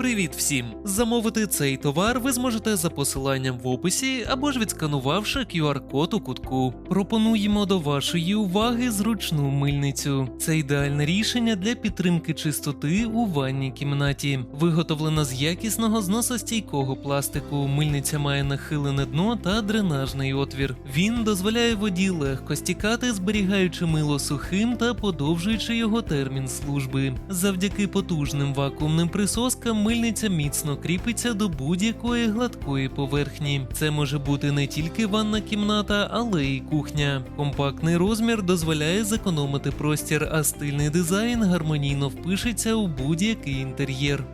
Привіт всім! Замовити цей товар ви зможете за посиланням в описі або ж відсканувавши QR-код у кутку. Пропонуємо до вашої уваги зручну мильницю. Це ідеальне рішення для підтримки чистоти у ванній кімнаті. Виготовлена з якісного зносостійкого пластику. Мильниця має нахилене дно та дренажний отвір. Він дозволяє воді легко стікати, зберігаючи мило сухим та подовжуючи його термін служби. Завдяки потужним вакуумним присоскам мильниця міцно кріпиться до будь-якої гладкої поверхні. Це може бути не тільки ванна кімната, але й кухня. Компактний розмір дозволяє зекономити простір, а стильний дизайн гармонійно впишеться у будь-який інтер'єр.